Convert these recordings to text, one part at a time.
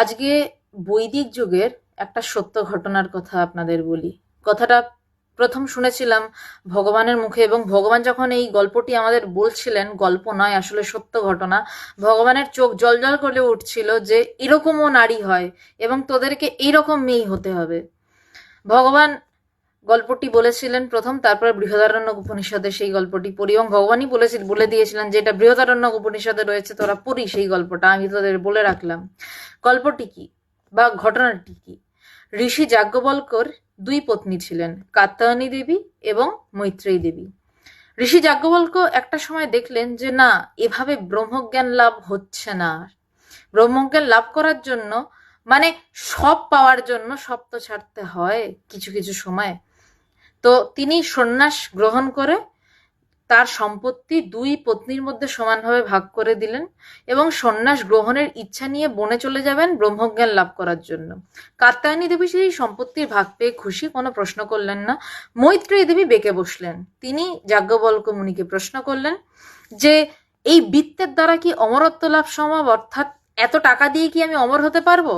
আজকে বৈদিক যুগের একটা সত্য ঘটনার কথা আপনাদের বলি। কথাটা প্রথম শুনেছিলাম ভগবানের মুখে এবং ভগবান যখন এই গল্পটি আমাদের বলছিলেন, গল্প নয়, আসলে সত্য ঘটনা, ভগবানের চোখ জলজল করে উঠছিল যে এরকমও নারী হয় এবং তোদেরকে এইরকম মেয়ে হতে হবে। ভগবান গল্পটি বলেছিলেন প্রথম, তারপর বৃহদারণ্য উপনিষদে সেই গল্পটি পড়ি এবং ভগবানই বলেছিল বলে দিয়েছিলেন যে এটা বৃহদারণ্য উপনিষদে রয়েছে, তোরা পড়ি সেই গল্পটা, আমি তোদের বলে রাখলাম। গল্পটি কি বা ঘটনাটি কি? ঋষি যাজ্ঞবল্কর দুই পত্নী ছিলেন, কাত্যায়নী দেবী এবং মৈত্রেয়ী দেবী। ঋষি যাজ্ঞবল্ক একটা সময় দেখলেন যে, না, এভাবে ব্রহ্মজ্ঞান লাভ হচ্ছে না ব্রহ্মজ্ঞান লাভ করার জন্য মানে সব পাওয়ার জন্য সব তো ছাড়তে হয় কিছু কিছু সময়। তো তিনি সন্ন্যাস গ্রহণ করে তার সম্পত্তি দুই পত্নীর মধ্যে সমানভাবে ভাগ করে দিলেন এবং সন্ন্যাস গ্রহণের ইচ্ছা নিয়ে বনে চলে যাবেন ব্রহ্মজ্ঞান লাভ করার জন্য। কাত্যায়নী দেবী সেই সম্পত্তির ভাগ পেয়ে খুশি, কোনো প্রশ্ন করলেন না। মৈত্রেয়ী দেবী বেঁকে বসলেন। তিনি যাজ্ঞবল্ক মুনিকে প্রশ্ন করলেন যে, এই বৃত্তের দ্বারা কি অমরত্ব লাভ সম্ভব? অর্থাৎ এত টাকা দিয়ে কি আমি অমর হতে পারব?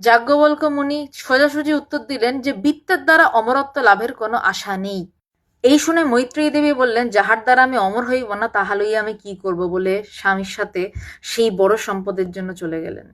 যাজ্ঞবল্ক মুনি সোজাসুজি উত্তর দিলেন যে বিত্তের দ্বারা অমরত্ব লাভের কোনো আশা নেই। এই শুনে মৈত্রী দেবী বললেন, যাহার দ্বারা আমি অমর হইব না, তাহা লইয়া আমি কি করব? বলে স্বামীর সাথে সেই বড় সম্পদের জন্য চলে গেলেন।